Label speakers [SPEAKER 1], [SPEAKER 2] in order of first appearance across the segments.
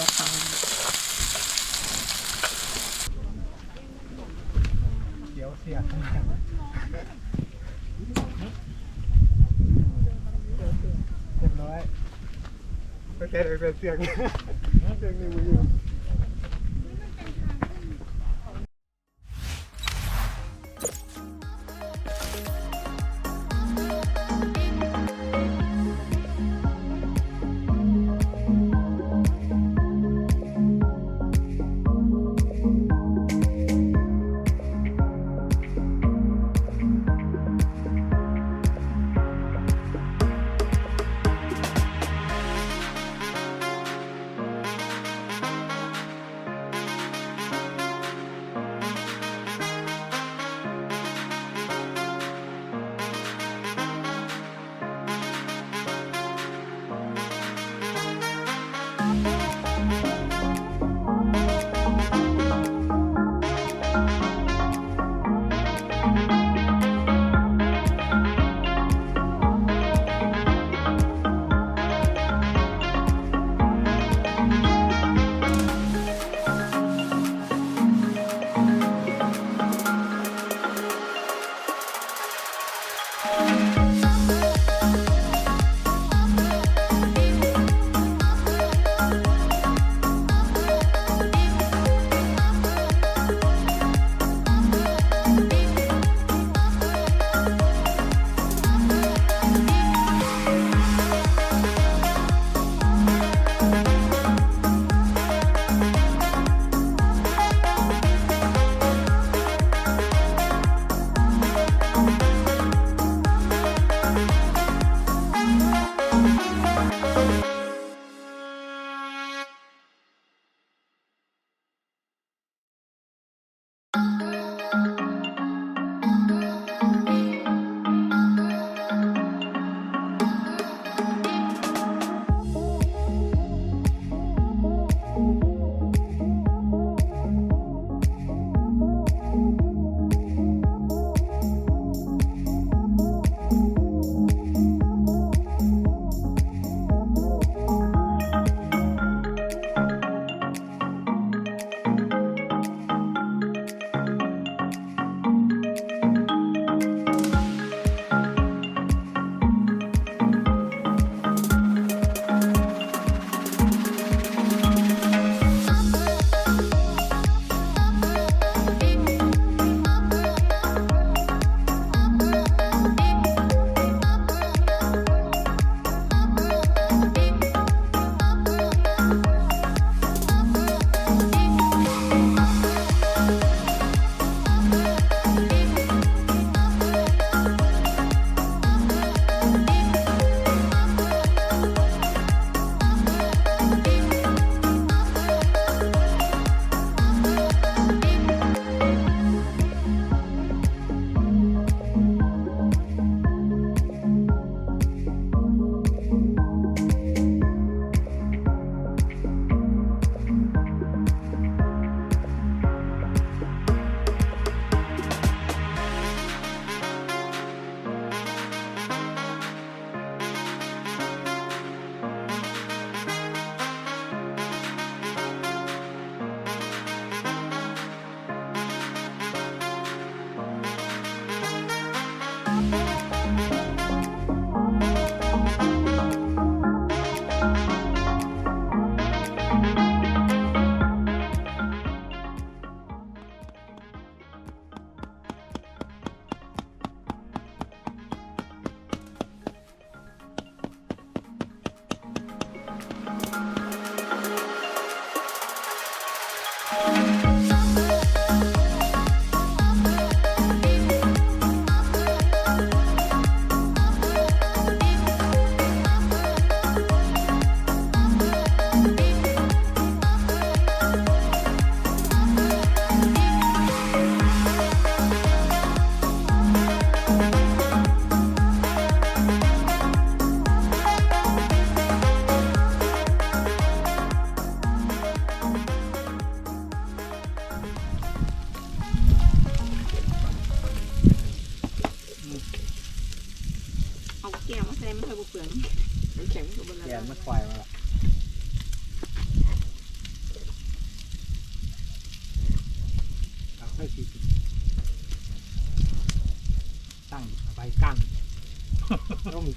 [SPEAKER 1] ต้องขยับฟัง
[SPEAKER 2] เดี๋ยวเสียเรียบร้อยโอเคเดี๋ยวเป็นเสียงเสียงในมือ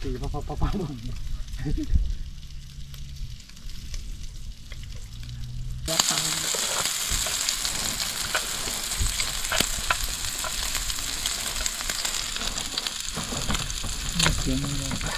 [SPEAKER 3] ต้องมีตีปั๊บปั๊บปั๊บปั๊บ
[SPEAKER 2] แล้วตังเสียงมันเลย
[SPEAKER 3] เอา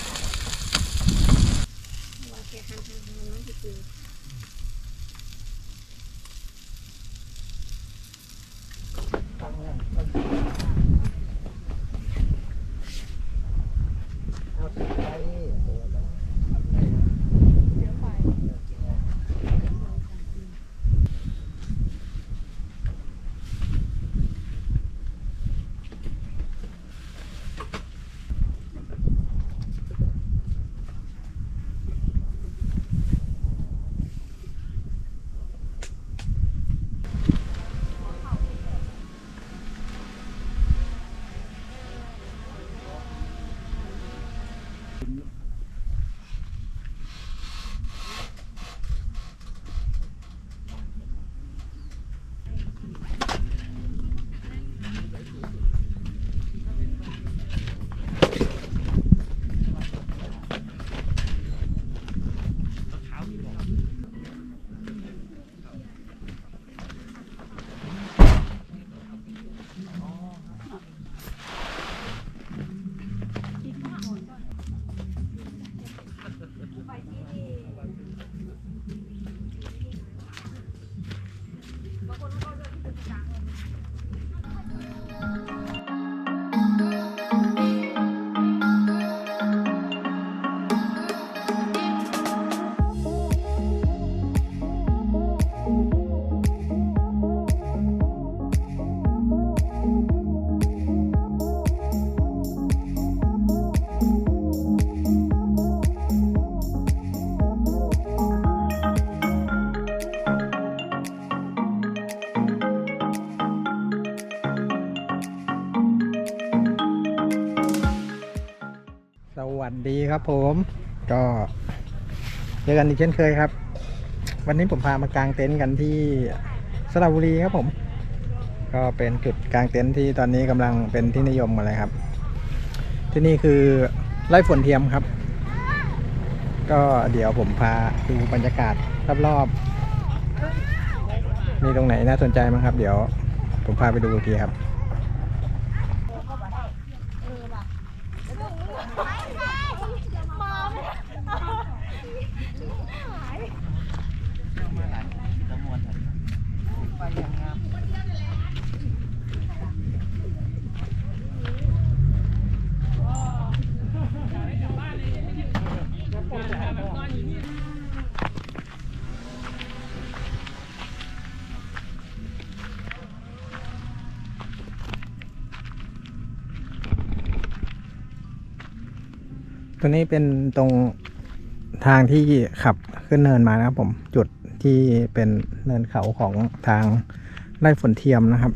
[SPEAKER 3] วัสดีครับผม ก็เจอกันอีกเช่นเคยครับ วันนี้ผมพามากางเต็นท์กันที่สระบุรีครับผม ก็เป็นจุดกางเต็นท์ที่ตอนนี้กำลังเป็นที่นิยมกันเลยครับ ที่นี่คือไร่ฝนเทียมครับ ก็เดี๋ยวผมพาดูบรรยากาศรอบๆมีตรงไหนน่าสนใจมั้งครับ เดี๋ยวผมพาไปดูทีครับ ตัวนี้เป็นตรงทางที่ขับขึ้นเนินมานะครับ ผมจุดที่เป็นเนินเขาของทางไร่ฝนเทียมนะครับ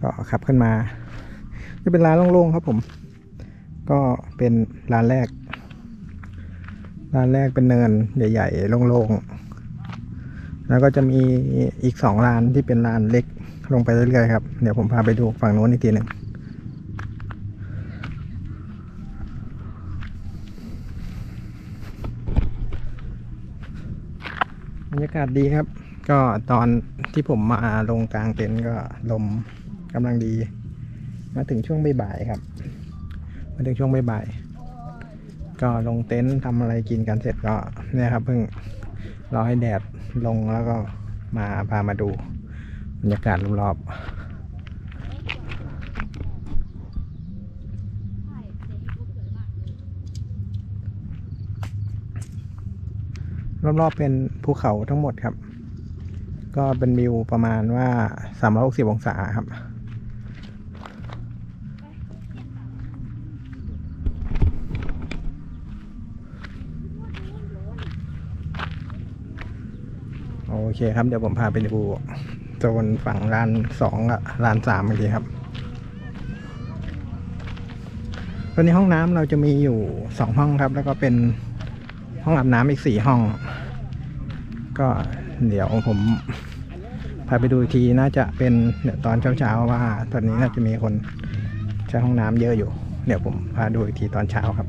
[SPEAKER 3] ก็ขับขึ้นมา จะเป็นร้านโล่งๆครับผม ก็เป็นร้านแรก ร้านแรกเป็นเนินใหญ่ๆโล่งๆแล้วก็จะมีอีกสองร้านที่เป็นร้านเล็กลงไปเรื่อยๆครับ เดี๋ยวผมพาไปดูฝั่งโน้นอีกทีหนึ่ง บ รรยากาศดีครับ ก็ตอนที่ผมมาลงกลางเต็นท์ก็ลมกำลังดี มาถึงช่วงบ่ายๆครับ มาถึงช่วงบ่ายๆก็ลงเต็นท์ทำอะไรกินกันเสร็จก็เนี่ยครับเพิ่งรอให้แดดลงแล้วก็มาพามาดูบรรยากาศรอบๆ รอบๆเป็นภูเขาทั้งหมดครับ ก็เป็นวิวประมาณว่า 360 องศาครับโอเคครับ เดี๋ยวผมพาไปดูโซนฝั่งลานสองกับลานสามอีกทีครับ ตอนนี้ห้องน้ำเราจะมีอยู่สองห้องครับ แล้วก็เป็น ห้องอาบน้ำอีกสี่ห้อง ก็เดี๋ยวผมพาไปดูทีน่าจะเป็นเดี๋ยวตอนเช้าๆว่า ตอนนี้น่าจะมีคนใช้ห้องน้ำเยอะอยู่ เดี๋ยวผมพาดูอีกทีตอนเช้าครับ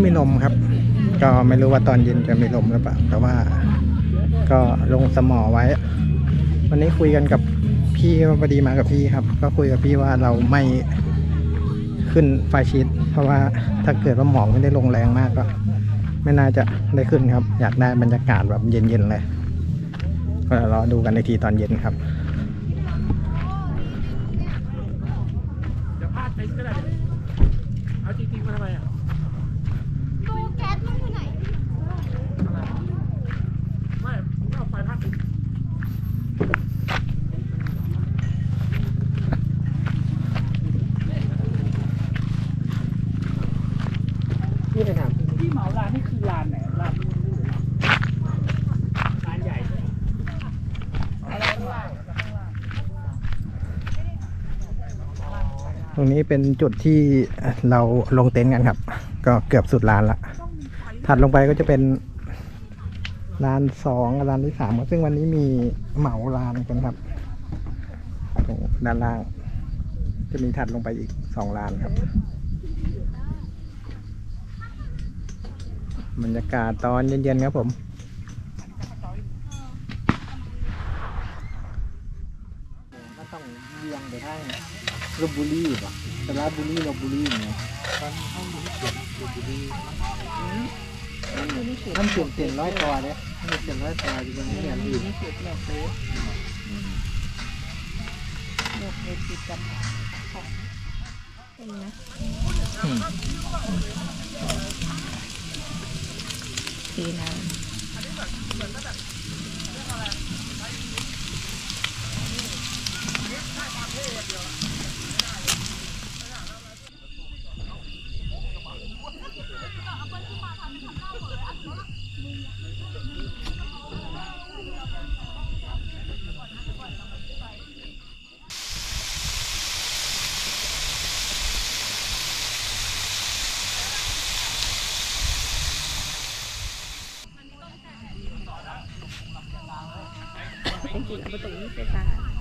[SPEAKER 2] ไม่
[SPEAKER 3] มีลมครับ ก็ไม่รู้ว่าตอนเย็นจะมีลมหรือเปล่าแต่ว่า ก็ลงสมอไว้ วันนี้คุยกันกับพี่พอดีมากับพี่ครับ ก็คุยกับพี่ว่าเราไม่ขึ้นไฟชีตเพราะว่าถ้าเกิดว่าหมอกไม่ได้ลงแรงมากก็ ไม่น่าจะได้ขึ้นครับ อยากได้บรรยากาศแบบเย็นๆเลยก็รอดูกันในทีตอนเย็นครับ
[SPEAKER 4] เดี๋ยวพลาดไปก็ได้เอาจริงๆมาทำไมอะ
[SPEAKER 5] ดูแก๊สมันอยู่ไหน
[SPEAKER 4] อะไรไม่ผมเอาไฟพลาดไป
[SPEAKER 3] พี่ไปถาม
[SPEAKER 4] ที่เหมาร้านนี่คือร้านไหนร้านนู้นหรือร้านใหญ่อะไรข้างล่างข้างล่าง
[SPEAKER 3] ต รงนี้เป็นจุดที่เราลงเต็นท์กันครับ ก็เกือบสุดลานละถัดลงไปก็จะเป็นลานสองกับลานที่สามซึ่งวันนี้มีเหมาลานกันครับตรงด้านล่าง จะมีถัดลงไปอีกสองลานครับ บรรยากาศตอนเย็นๆครับผม ก็ต้องเยียงไปทาง ลบบุรีป่ะแต่ลาบุรีลบบุรีเนี่ยตอนเข้ามาเขียนลบบุรีมันเปลี่ยนเปลี่ยนร้อยตัวเนี่ยมันเปลี่ยนร้อยตัวอยู่ตรงนี้เนี่ย
[SPEAKER 2] มี
[SPEAKER 3] ดี
[SPEAKER 2] นี่สุดหลอกเลยหลอกเลยติดกับของเป็นนะ ทีน้ำเ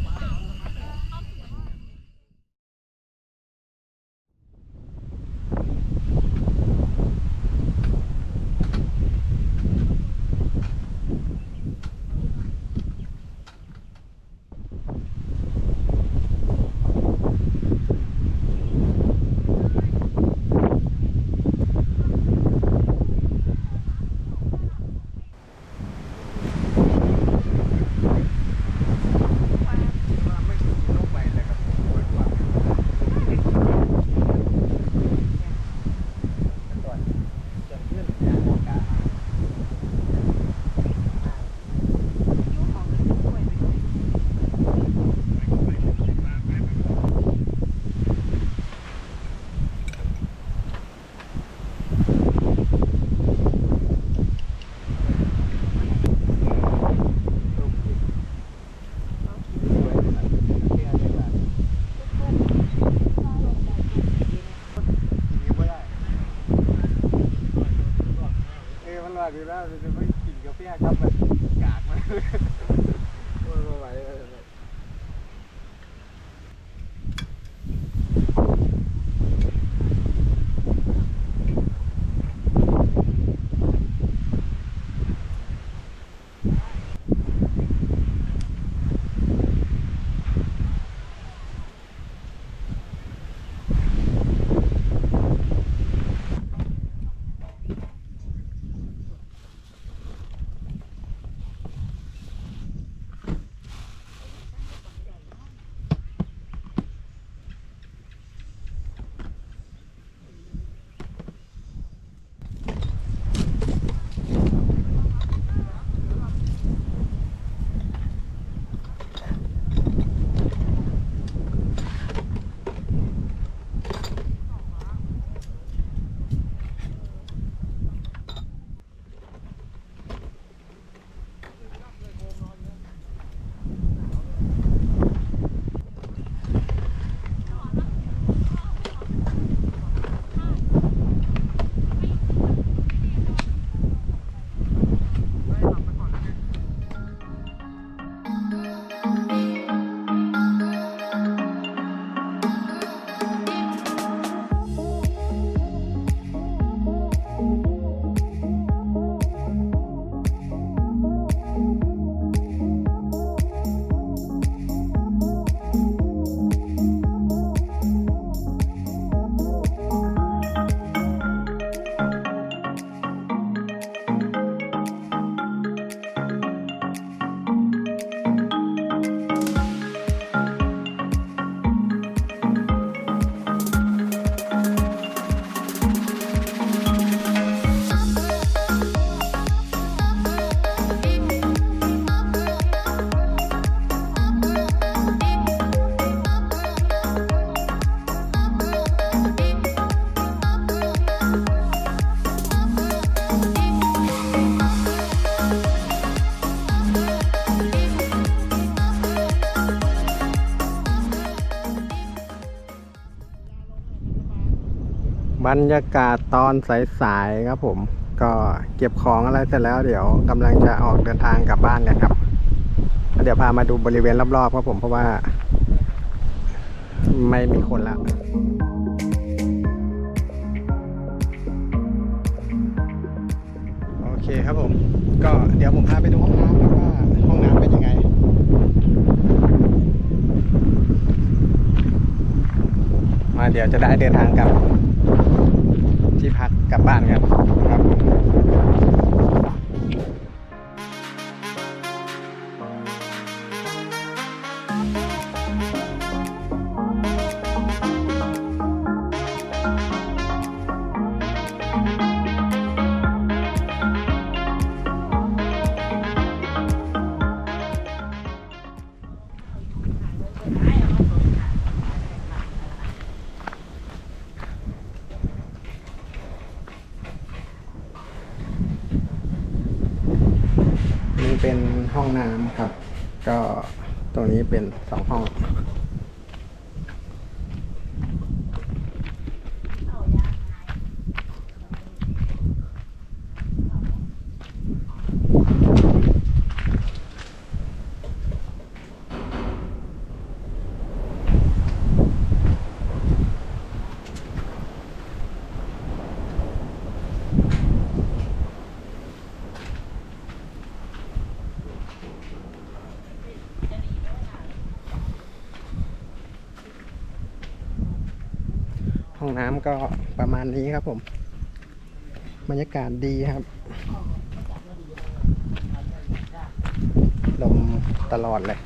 [SPEAKER 2] บ
[SPEAKER 3] รรยากาศตอนสายๆครับผม ก็เก็บของอะไรเสร็จแล้วเดี๋ยวกำลังจะออกเดินทางกลับบ้านกันครับเดี๋ยวพามาดูบริเวณรอบๆครับผมเพราะว่า ไม่มีคนแล้วโอเคครับผม ก็เดี๋ยวผมพาไปดูห้องน้ำครับว่าห้องน้ำเป็นยังไงมาเดี๋ยวจะได้เดินทางกลับ กลับบ้านกันครับ น้ำครับ ก็ตรงนี้เป็นสองห้อง องน้ำก็ประมาณนี้ครับผม บรรยากาศดีครับ ลมตลอดเลย